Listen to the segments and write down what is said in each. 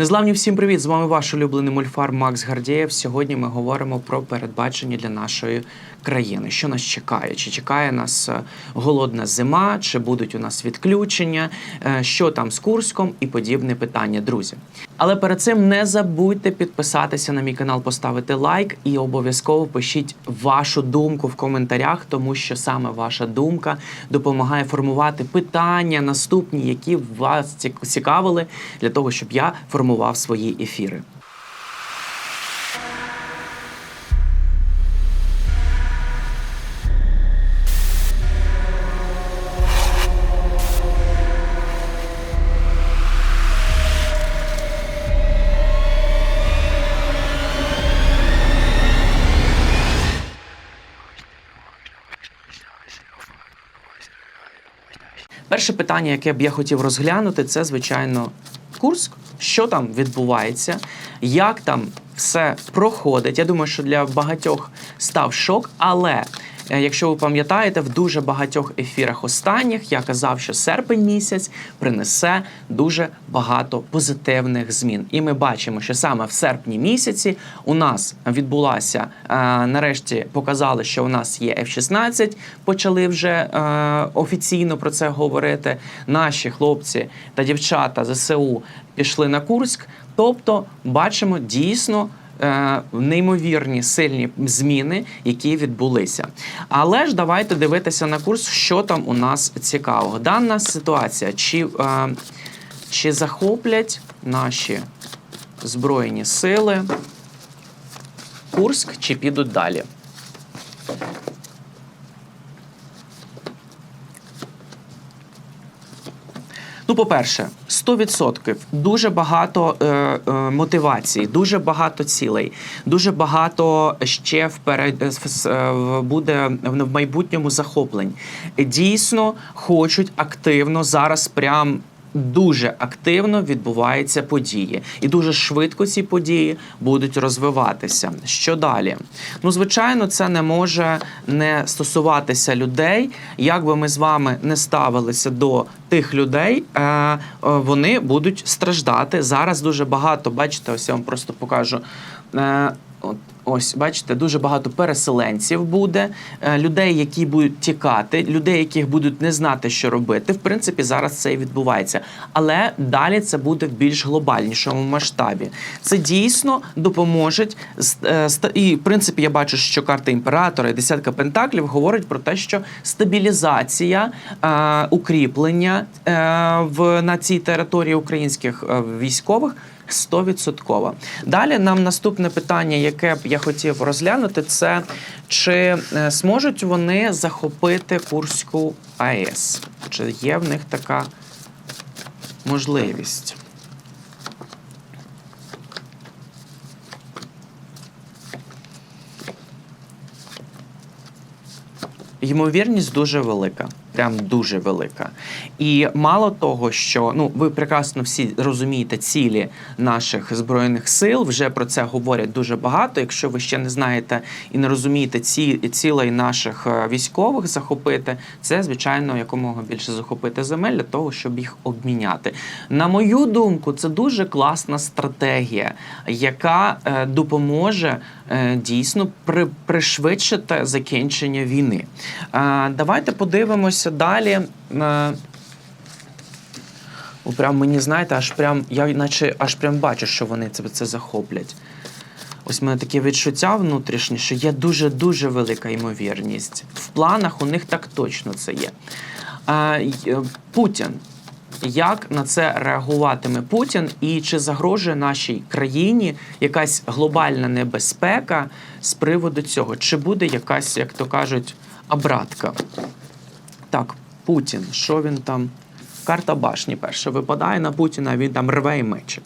Незламні всім привіт! З вами ваш улюблений мульфар Макс Гардієв. Сьогодні ми говоримо про передбачення для нашої країни. Що нас чекає? Чи чекає нас е, голодна зима, чи будуть у нас відключення, е, що там з Курском і подібне питання, друзі. Але перед цим не забудьте підписатися на мій канал, поставити лайк і обов'язково пишіть вашу думку в коментарях, тому що саме ваша думка допомагає формувати питання наступні, які вас цікавили, для того, щоб я формував свої ефіри. Перше питання, яке б я хотів розглянути, це звичайно Курск. Що там відбувається, як там все проходить. Я думаю, що для багатьох став шок, але. Е, Якщо ви пам'ятаєте, в дуже багатьох ефірах останніх я казав, що серпень місяць принесе дуже багато позитивних змін. І ми бачимо, що саме в серпні місяці у нас відбулася е, нарешті показали, що у нас є F-16, почали вже е, офіційно про це говорити. Наші хлопці та дівчата ЗСУ пішли на Курськ. Тобто, бачимо дійсно. Е, Неймовірні сильні зміни, які відбулися. Але ж давайте дивитися на курс, що там у нас цікавого. Дана ситуація, чи, е, чи захоплять наші збройні сили Курськ, чи підуть далі? Ну, по-перше, 100% дуже багато е, е, мотивацій, дуже багато цілей, дуже багато ще вперед е, е, буде в майбутньому захоплень. Дійсно хочуть активно зараз прям. Дуже активно відбуваються події, і дуже швидко ці події будуть розвиватися. Що далі? Ну, звичайно, це не може не стосуватися людей. Як би ми з вами не ставилися до тих людей, е, е, вони будуть страждати. Зараз дуже багато, бачите, ось я вам просто покажу. Ось, бачите, дуже багато переселенців буде, е, людей, які будуть тікати, людей, яких будуть не знати, що робити. В принципі, зараз це і відбувається. Але далі це буде в більш глобальнішому масштабі. Це дійсно допоможе. І, в принципі, я бачу, що карта імператора і десятка пентаклів говорить про те, що стабілізація, е, укріплення е, в на цій території українських військових. 100%. Далі нам наступне питання, яке б я хотів розглянути, це чи е, зможуть вони захопити Курську АЕС? Чи є в них така можливість? Ймовірність дуже велика, прям дуже велика. І мало того, що ну ви прекрасно всі розумієте цілі наших збройних сил. Вже про це говорять дуже багато. Якщо ви ще не знаєте і не розумієте ці цілей наших е, військових захопити, це звичайно якомога більше захопити земель для того, щоб їх обміняти. На мою думку, це дуже класна стратегія, яка е, допоможе е, дійсно при, пришвидшити закінчення війни. Давайте подивимося далі. Е, прям мені знаєте, аж прям я наче аж прям бачу, що вони це, це захоплять. Ось в мене таке відчуття внутрішнє, що є дуже дуже велика ймовірність. В планах у них так точно це є. А, е, Путін. Як на це реагуватиме Путін, і чи загрожує нашій країні якась глобальна небезпека з приводу цього? Чи буде якась, як то кажуть, обратка? Так, Путін, що він там? Карта башні перша випадає на Путіна, він там рве і мече.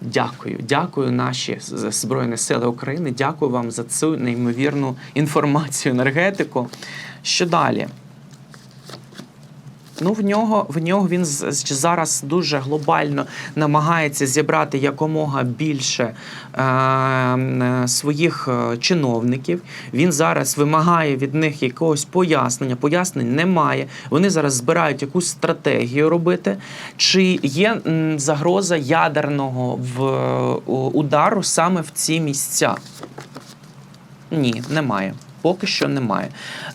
Дякую, дякую, наші Збройні Сили України. Дякую вам за цю неймовірну інформацію, енергетику. Що далі? Ну, в нього в нього він зараз дуже глобально намагається зібрати якомога більше е, своїх е, чиновників. Він зараз вимагає від них якогось пояснення. Пояснень немає. Вони зараз збирають якусь стратегію робити. Чи є загроза ядерного в удару саме в ці місця? Ні, немає. Поки що немає.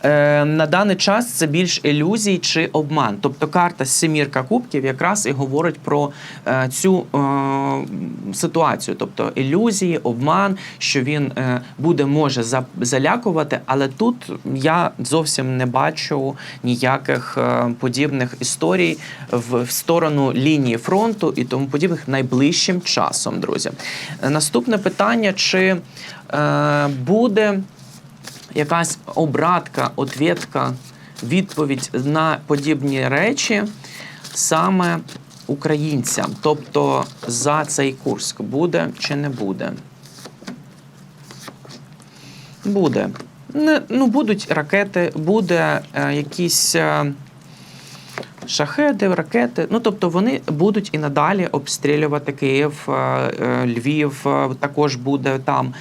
Е, на даний час це більш ілюзій чи обман. Тобто карта Семірка Кубків якраз і говорить про е, цю е, ситуацію. Тобто ілюзії, обман, що він е, буде може за, залякувати, але тут я зовсім не бачу ніяких е, подібних історій в, в сторону лінії фронту і тому подібних найближчим часом, друзі. Е, Наступне питання: чи е, буде якась обратка, отвєтка, відповідь на подібні речі саме українцям, тобто за цей Курск, буде чи не буде? Буде. Ну, будуть ракети, буде е, якісь. Е, Шахеди, ракети. Ну тобто вони будуть і надалі обстрілювати Київ, е, е, Львів, е, також буде там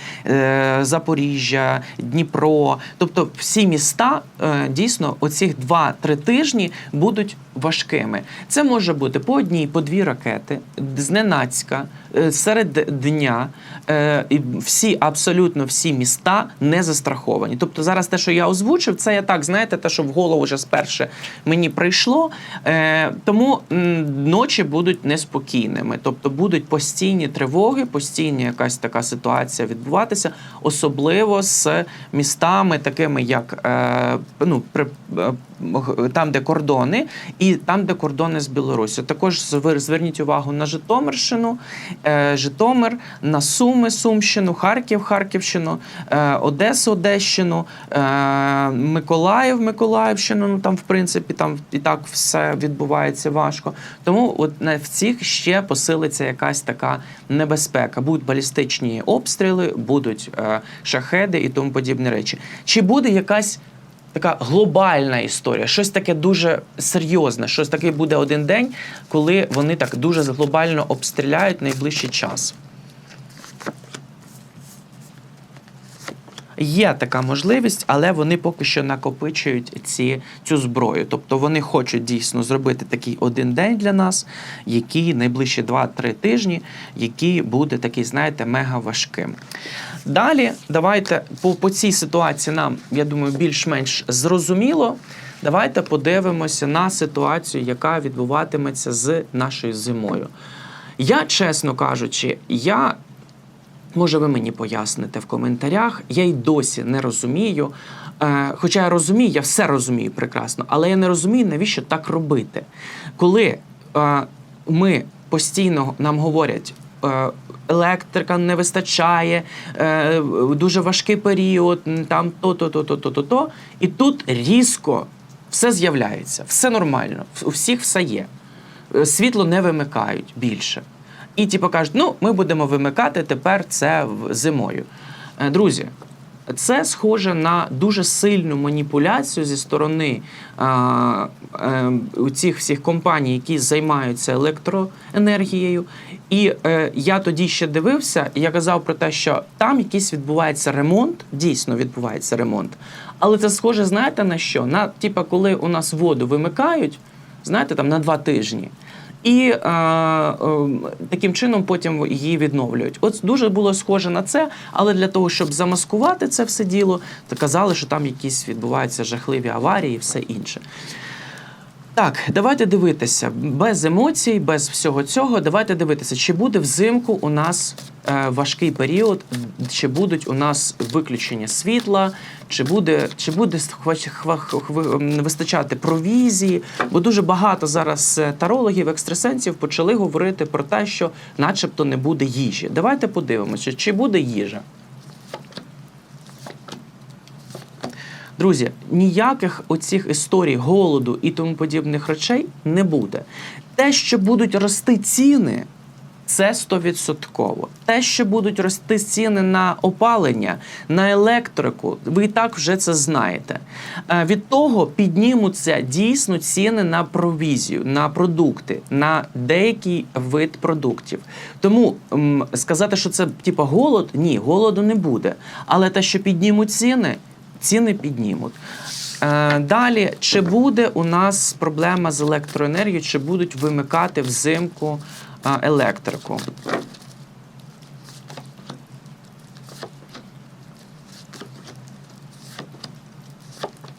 Запоріжжя, Дніпро. Тобто всі міста дійсно оці два-три тижні будуть важкими. Це може бути по одній, по дві ракети, зненацька, серед дня. Е, всі, абсолютно всі міста не застраховані. Тобто зараз те, що я озвучив, це я так, знаєте, те, що в голову вже сперше мені прийшло. Е, тому ночі будуть неспокійними. Тобто будуть постійні тривоги, постійні якась така ситуація відбуватися, особливо з містами, такими як е, ну, е, там, де кордони, і там, де кордони з Білорусі. Також звер- зверніть увагу на Житомирщину, е, Житомир, на Суми, Сумщину, Харків, Харківщину, е, Одесу, Одещину, е, Миколаїв, Миколаївщину. Ну там, в принципі, там і так все відбувається важко. Тому от на в цих ще посилиться якась така небезпека. Будуть балістичні обстріли, будуть е, шахеди і тому подібні речі. Чи буде якась така глобальна історія, щось таке дуже серйозне, щось таке буде один день, коли вони так дуже глобально обстріляють найближчий час. Є така можливість, але вони поки що накопичують ці, цю зброю. Тобто вони хочуть дійсно зробити такий один день для нас, який найближчі 2-3 тижні, який буде такий, знаєте, мега важким. Далі, давайте по, по цій ситуації нам, я думаю, більш-менш зрозуміло. Давайте подивимося на ситуацію, яка відбуватиметься з нашою зимою. Я, чесно кажучи, я Може, ви мені поясните в коментарях. Я й досі не розумію. Е, хоча я розумію, я все розумію прекрасно, але я не розумію, навіщо так робити. Коли е, ми постійно нам говорять. е, Електрика не вистачає, дуже важкий період, там то, то, то, то. І тут різко все з'являється, все нормально, у всіх все є. Світло не вимикають більше. І типу кажуть, ну ми будемо вимикати тепер це зимою. Е, Друзі, це схоже на дуже сильну маніпуляцію зі сторони а, е, у цих всіх компаній, які займаються електроенергією. І е, я тоді ще дивився, і я казав про те, що там якийсь відбувається ремонт, дійсно відбувається ремонт. Але це схоже, знаєте на що? На типа, коли у нас воду вимикають, знаєте, там на два тижні. І е, е, таким чином потім її відновлюють. От дуже було схоже на це, але для того, щоб замаскувати це все діло, то казали, що там якісь відбуваються жахливі аварії і все інше. Так, давайте дивитися без емоцій, без всього цього. Давайте дивитися, чи буде взимку у нас е, важкий період, чи будуть у нас виключення світла, чи буде, чи буде вистачати провізії. Бо дуже багато зараз е, тарологів, екстрасенсів почали говорити про те, що, начебто, не буде їжі. Давайте подивимося, чи буде їжа. Друзі, ніяких оцих історій голоду і тому подібних речей не буде. Те, що будуть рости ціни, Це 100%. Те, що будуть рости ціни на опалення, на електрику, ви і так вже це знаєте. Е, Від того піднімуться дійсно ціни на провізію, на продукти, на деякий вид продуктів. Тому сказати, що це типа голод, ні, голоду не буде. Але те, що піднімуть ціни, ціни піднімуть. Е, Далі, чи буде у нас проблема з електроенергією, чи будуть вимикати взимку е, електрику?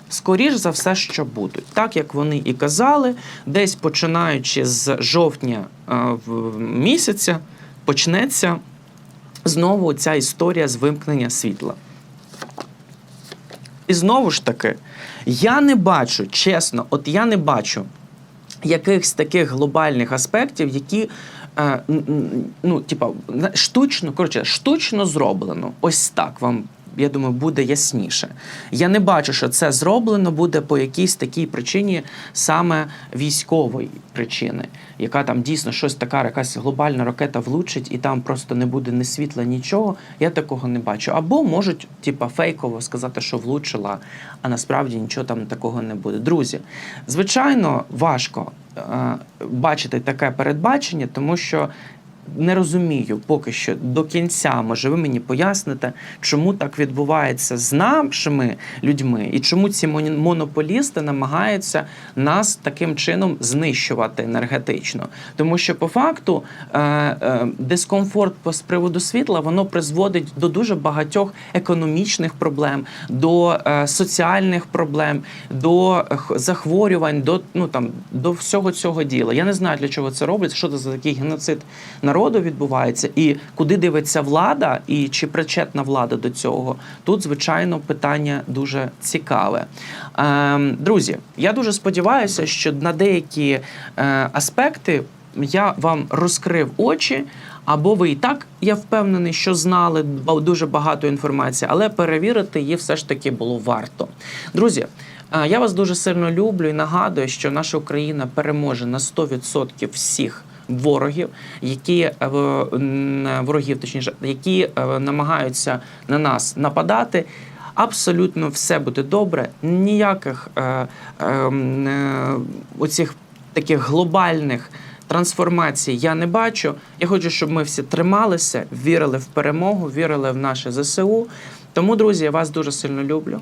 Скоріш за все, що будуть, так як вони і казали, десь починаючи з жовтня е, місяця, почнеться знову ця історія з вимкнення світла. І знову ж таки, я не бачу, чесно, от я не бачу якихось таких глобальних аспектів, які. е, Ну, типа, штучно, коротше, штучно зроблено. Ось так вам, я думаю, буде ясніше. Я не бачу, що це зроблено буде по якійсь такій причині, саме військової причини, яка там дійсно щось така, якась глобальна ракета влучить, і там просто не буде ні світла, нічого. Я такого не бачу. Або можуть, типа, фейково сказати, що влучила, а насправді нічого там такого не буде. Друзі, звичайно, важко е, бачити таке передбачення, тому що. Не розумію поки що до кінця. Може, ви мені поясните, чому так відбувається з нашими людьми, і чому ці монополісти намагаються нас таким чином знищувати енергетично. Тому що по факту е, е, дискомфорт з приводу світла воно призводить до дуже багатьох економічних проблем, до е, соціальних проблем, до захворювань, до ну там до всього цього діла. Я не знаю для чого це робиться, що це за такий геноцид народу відбувається, і куди дивиться влада, і чи причетна влада до цього. Тут, звичайно, питання дуже цікаве. Ем, друзі, я дуже сподіваюся, що на деякі е, аспекти я вам розкрив очі. Або ви і так, я впевнений, що знали дуже багато інформації, але перевірити її все ж таки було варто. Друзі, е, я вас дуже сильно люблю і нагадую, що наша Україна переможе на 100% всіх ворогів, які е, ворогів, точніше, які е, намагаються на нас нападати. Абсолютно все буде добре. Ніяких е, е, е, оцих таких глобальних трансформацій я не бачу. Я хочу, щоб ми всі трималися, вірили в перемогу, вірили в наше ЗСУ. Тому, друзі, я вас дуже сильно люблю.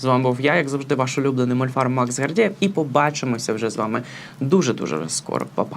З вами був я, як завжди, ваш улюблений мольфар Макс Гардєєв. І побачимося вже з вами дуже дуже скоро. Па-па.